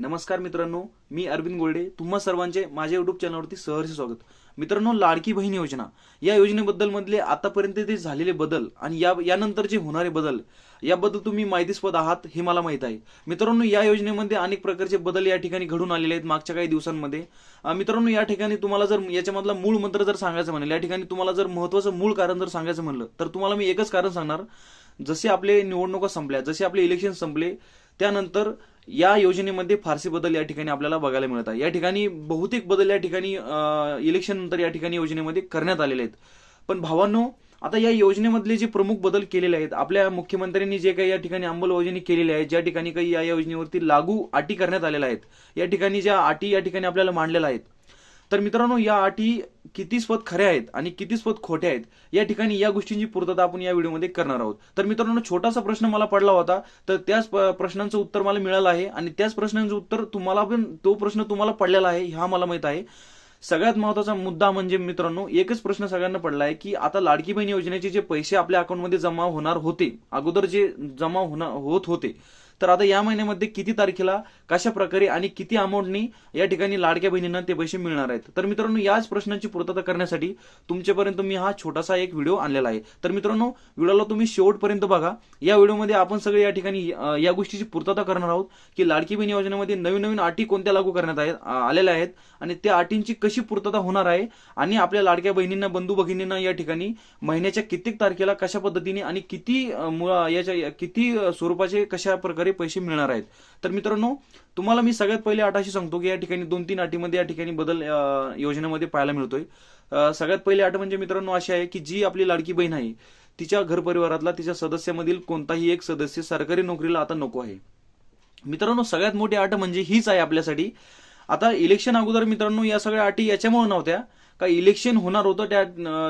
नमस्कार मित्रांनो मी अरविंद गोल्डे. तुम्हा सर्वांचे माझ्या युट्यूब चॅनलवरती सहर्ष स्वागत. मित्रांनो लाडकी बहीण योजना. या योजनेबद्दल मधले आतापर्यंत ते झालेले बदल आणि या यानंतर जे होणारे बदल याबद्दल तुम्ही माहितीस्पद आहात हे मला माहीत आहे. मित्रांनो या योजनेमध्ये अनेक प्रकारचे बदल या ठिकाणी घडून आलेले आहेत मागच्या काही दिवसांमध्ये. मित्रांनो या ठिकाणी तुम्हाला जर याच्यामधला मूळ मंत्र जर सांगायचं म्हणेल या ठिकाणी तुम्हाला जर महत्वाचं मूळ कारण जर सांगायचं म्हणलं तर तुम्हाला मी एकच कारण सांगणार. जसे आपले निवडणुका संपल्या जसे आपले इलेक्शन संपले त्यानंतर या योजनेमध्ये फारसे बदल या ठिकाणी आपल्याला बघायला मिळत आहे. या ठिकाणी बहुतेक बदल या ठिकाणी इलेक्शन नंतर या ठिकाणी योजनेमध्ये करण्यात आलेले आहेत. पण भावांनो आता या योजनेमधले जे प्रमुख बदल केलेले आहेत आपल्या मुख्यमंत्र्यांनी जे काही या ठिकाणी अंमलबजावणी केलेली आहे ज्या ठिकाणी काही या योजनेवरती लागू अटी करण्यात आलेल्या आहेत या ठिकाणी ज्या अटी या ठिकाणी आपल्याला मांडलेल्या आहेत तर मित्रांनो या अटी किती स्वत खऱ्या आहेत आणि किती स्वत खोट्या आहेत या ठिकाणी या गोष्टींची पूर्तता आपण या व्हिडिओमध्ये करणार आहोत. तर मित्रांनो छोटासा प्रश्न मला पडला होता तर त्याच प्रश्नांचं उत्तर मला मिळालं आहे आणि त्याच प्रश्नांचं उत्तर तुम्हाला पण तो प्रश्न तुम्हाला पडलेला आहे हा मला माहीत आहे. सगळ्यात महत्त्वाचा मुद्दा म्हणजे मित्रांनो एकच प्रश्न सगळ्यांना पडला आहे की आता लाडकी बहीण योजनेचे जे पैसे आपल्या अकाउंटमध्ये जमा होणार होते अगोदर जे जमा होणार होत होते तर आता या महिन्यामध्ये किती तारखेला कशा प्रकारे आणि किती अमाऊंटनी या ठिकाणी लाडक्या बहिणींना ते पैसे मिळणार आहेत? तर मित्रांनो याच प्रश्नाची पूर्तता करण्यासाठी तुमच्यापर्यंत मी हा छोटासा एक व्हिडिओ आणलेला आहे. तर मित्रांनो व्हिडिओला तुम्ही शेवटपर्यंत बघा. या व्हिडिओमध्ये आपण सगळे या ठिकाणी या गोष्टीची पूर्तता करणार आहोत की लाडकी बहीण योजनेमध्ये नवीन नवीन अटी कोणत्या लागू करण्यात आहेत आलेल्या आहेत आणि त्या अटींची कशी पूर्तता होणार आहे आणि आपल्या लाडक्या बहिणींना बंधू भगिनींना या ठिकाणी महिन्याच्या कित्येक तारखेला कशा पद्धतीने आणि किती मुळा- याच्या किती स्वरूपाचे कशा प्रकारे पैसे मिळणार आहेत. तर मित्रांनो तुम्हाला मी सगळ्यात पहिले अटाशी सांगतो की या ठिकाणी दोन तीन अटीमध्ये या ठिकाणी बदल योजनेमध्ये पाहायला मिळतोय. सगळ्यात पहिली अट म्हणजे मित्रांनो अशी आहे की जी आपली लाडकी बहीण आहे तिच्या घर परिवारातला तिच्या सदस्यामधील कोणताही एक सदस्य सरकारी नोकरीला आता नको आहे. मित्रांनो सगळ्यात मोठी अट म्हणजे हीच आहे आपल्यासाठी. आता इलेक्शन अगोदर मित्रांनो या सगळ्या अटी याच्यामुळे नव्हत्या. का इलेक्शन होणार होतं त्या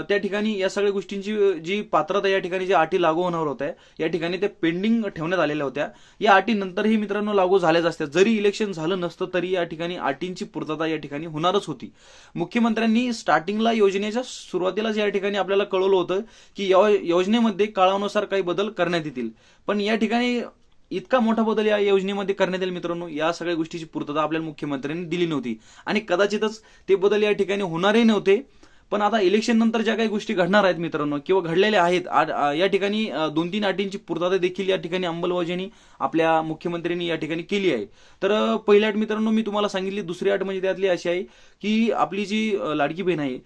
त्या ठिकाणी या सगळ्या गोष्टींची जी पात्रता या ठिकाणी ज्या अटी लागू होणार होत्या या ठिकाणी ते पेंडिंग ठेवण्यात आलेल्या होत्या. या अटी नंतरही मित्रांनो लागू झाल्याच असत्या. जरी इलेक्शन झालं नसतं तरी या ठिकाणी अटींची पूर्तता या ठिकाणी होणारच होती. मुख्यमंत्र्यांनी स्टार्टिंगला योजनेच्या सुरुवातीलाच या ठिकाणी आपल्याला कळवलं होतं की या योजनेमध्ये काळानुसार काही बदल करण्यात येतील. पण या ठिकाणी इतका मोठा बदल या योजनेमध्ये करण्यात येईल मित्रांनो. या सगळ्या गोष्टीची पूर्तता आपल्याला मुख्यमंत्र्यांनी दिली नव्हती. आणि कदाचितच ते बदल या ठिकाणी होणारही नव्हते. पण आता इलेक्शन नंतर ज्या काही गोष्टी घडणार आहेत मित्रांनो किंवा घडलेल्या आहेत आ- या ठिकाणी दोन तीन अटींची पूर्तता देखील या ठिकाणी अंमलबजावणी आपल्या मुख्यमंत्र्यांनी या ठिकाणी केली आहे. तर पहिली अट मित्रांनो मी तुम्हाला सांगितली दुसरी अट म्हणजे त्यातली अशी आहे की आपली जी लाडकी बहीण आहे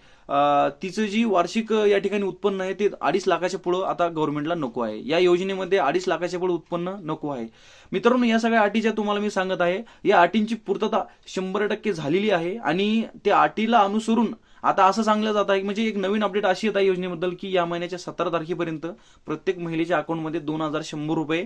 तिचं जी वार्षिक या ठिकाणी उत्पन्न आहे ते अडीच लाखाच्या पुढं आता गव्हर्नमेंटला नको आहे. या योजनेमध्ये अडीच लाखाच्या पुढे उत्पन्न नको आहे. मित्रांनो या सगळ्या अटीच्या तुम्हाला मी सांगत आहे या अटींची पूर्तता शंभर टक्के झालेली आहे आणि त्या अटीला अनुसरून आता असं सांगलं जात आहे म्हणजे एक नवीन अपडेट अशी येत आहे योजनेबद्दल की या महिन्याच्या सतरा तारखेपर्यंत प्रत्येक महिलेच्या अकाउंटमध्ये दोन हजार शंभर रुपये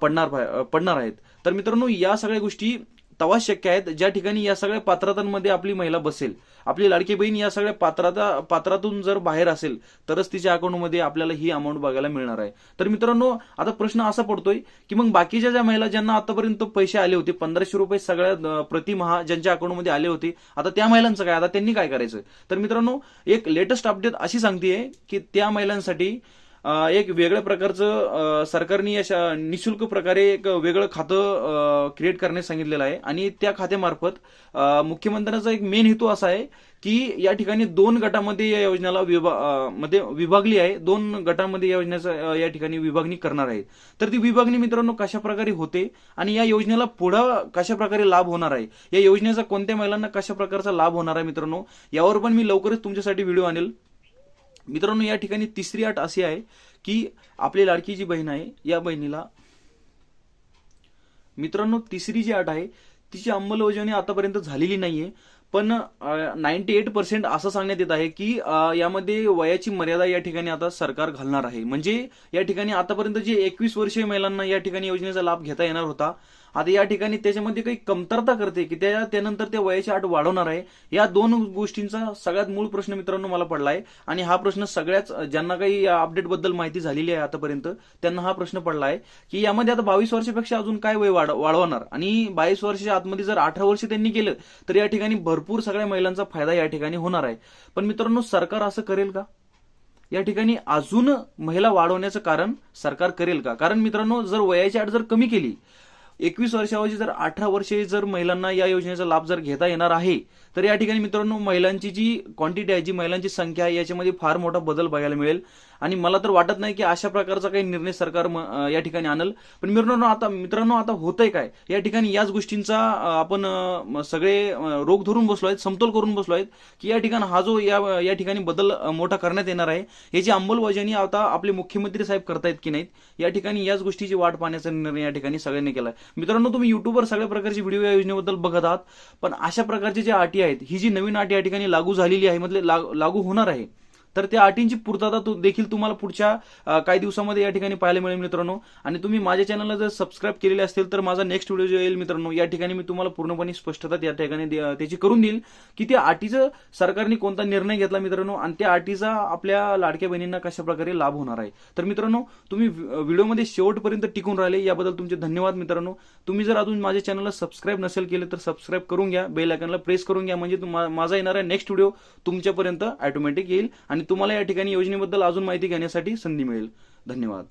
पडणार पडणार आहेत. तर मित्रांनो या सगळ्या गोष्टी तवा शक्य आहेत ज्या ठिकाणी या सगळ्या पात्रतांमध्ये आपली महिला बसेल आपली लाडकी बहीण या सगळ्या पात्राता पात्रातून जर बाहेर असेल तरच तिच्या अकाउंटमध्ये आपल्याला ही अमाऊंट बघायला मिळणार आहे. तर मित्रांनो आता प्रश्न असा पडतोय की मग बाकीच्या ज्या महिला ज्यांना आतापर्यंत पैसे आले होते पंधराशे रुपये सगळ्या प्रतिमहा ज्यांच्या अकाउंटमध्ये आले होते आता त्या महिलांचं काय? आता त्यांनी काय करायचं? तर मित्रांनो एक लेटेस्ट अपडेट अशी सांगतेय की त्या महिलांसाठी एक वेगळ्या प्रकारचं सरकारने अशा निशुल्क प्रकारे एक वेगळं खातं क्रिएट करण्यास सांगितलेलं आहे. आणि त्या खात्यामार्फत मुख्यमंत्र्यांचा एक मेन हेतू असा आहे की या ठिकाणी दोन गटामध्ये या योजनेला विभा मध्ये विभागली आहे. दोन गटामध्ये या योजनेचा या ठिकाणी विभागणी करणार आहे. तर ती विभागणी मित्रांनो कशा प्रकारे होते आणि या योजनेला पुढं कशा प्रकारे लाभ होणार आहे? या योजनेचा कोणत्या महिलांना कशा प्रकारचा लाभ होणार आहे मित्रांनो? यावर पण मी लवकरच तुमच्यासाठी व्हिडिओ आणेल. मित्रांनो या ठिकाणी तिसरी अट अशी आहे की आपली लाडकी जी बहीण आहे या बहिणीला मित्रांनो तिसरी जी अट आहे तिची अंमलबजावणी आतापर्यंत झालेली नाहीये. पण नाईन्टी एट पर्सेंट असं सांगण्यात येत आहे की यामध्ये वयाची मर्यादा या ठिकाणी आता सरकार घालणार आहे. म्हणजे या ठिकाणी आतापर्यंत जे एकवीस वर्षीय महिलांना या ठिकाणी योजनेचा लाभ घेता येणार होता आता या ठिकाणी त्याच्यामध्ये काही कमतरता करते की त्या त्यानंतर ते वयाची अट वाढवणार आहे. या दोन गोष्टींचा सगळ्यात मूळ प्रश्न मित्रांनो मला पडला आहे आणि हा प्रश्न सगळ्याच ज्यांना काही अपडेटबद्दल माहिती झालेली आहे आतापर्यंत त्यांना हा प्रश्न पडला आहे की यामध्ये आता बावीस वर्षापेक्षा अजून काय वय वाढ वाढवणार? आणि बावीस वर्षाच्या आतमध्ये जर अठरा वर्ष त्यांनी केलं तर या ठिकाणी भरपूर सगळ्या महिलांचा फायदा या ठिकाणी होणार आहे. पण मित्रांनो सरकार असं करेल का? या ठिकाणी अजून महिला वाढवण्याचं कारण सरकार करेल का? कारण मित्रांनो जर वयाची अट जर कमी केली एकवीस वर्षाऐवजी जर अठरा वर्षे जर महिलांना या योजनेचा लाभ जर घेता येणार आहे तर या ठिकाणी मित्रांनो महिलांची जी क्वांटिटी आहे जी महिलांची संख्या आहे याच्यामध्ये फार मोठा बदल बघायला मिळेल. आणि मला तर वाटत नाही की अशा प्रकारचा काही निर्णय सरकार म- या ठिकाणी आणल. पण मित्रांनो आता मित्रांनो आता होतंय काय? या ठिकाणी याच गोष्टींचा आपण सगळे रोग धरून बसलो आहेत समतोल करून बसलो आहेत की या ठिकाणी हा जो या या ठिकाणी बदल मोठा करण्यात येणार आहे याची अंमलबजावणी आता आपले मुख्यमंत्री साहेब करतायत की नाहीत या ठिकाणी याच गोष्टीची वाट पाहण्याचा निर्णय या ठिकाणी सगळ्यांनी केला आहे मित्रांनो तुम्ही युट्यूबवर सगळ्या प्रकारची व्हिडिओ या योजनेबद्दल बघत आहात पण अशा प्रकारचे जे अटी आहेत ही जी नवीन अटी या ठिकाणी लागू झालेली आहे म्हणजे लाग- लागू होणार आहे तर त्या अटींची पूर्तता तो देखील तुम्हाला पुढच्या काही दिवसामध्ये या ठिकाणी पाहायला मिळेल मित्रांनो. आणि तुम्ही माझ्या चॅनलला जर सबस्क्राईब केलेले असतील तर माझा नेक्स्ट व्हिडिओ जो येईल मित्रांनो या ठिकाणी मी तुम्हाला पूर्णपणे स्पष्टता त्या ठिकाणी त्याची करून देईल. की त्या अटीचं सरकारने कोणता निर्णय घेतला मित्रांनो आणि त्या अटीचा आपल्या लाडक्या बहिणींना कशा प्रकारे लाभ होणार आहे. तर मित्रांनो तुम्ही व्हि- व्हिडिओमध्ये शेवटपर्यंत टिकून राहिले याबद्दल तुमचे धन्यवाद मित्रांनो. तुम्ही जर अजून माझ्या चॅनलला सबस्क्राईब नसेल केले तर सबस्क्राईब करून घ्या बेल आयकनला प्रेस करून घ्या म्हणजे माझा येणारा नेक्स्ट व्हिडिओ तुमच्यापर्यंत ऑटोमॅटिक येईल. आणि तुम्हाला या ठिकाणी योजनेबद्दल अजून माहिती घेण्यासाठी संधी मिळेल. धन्यवाद.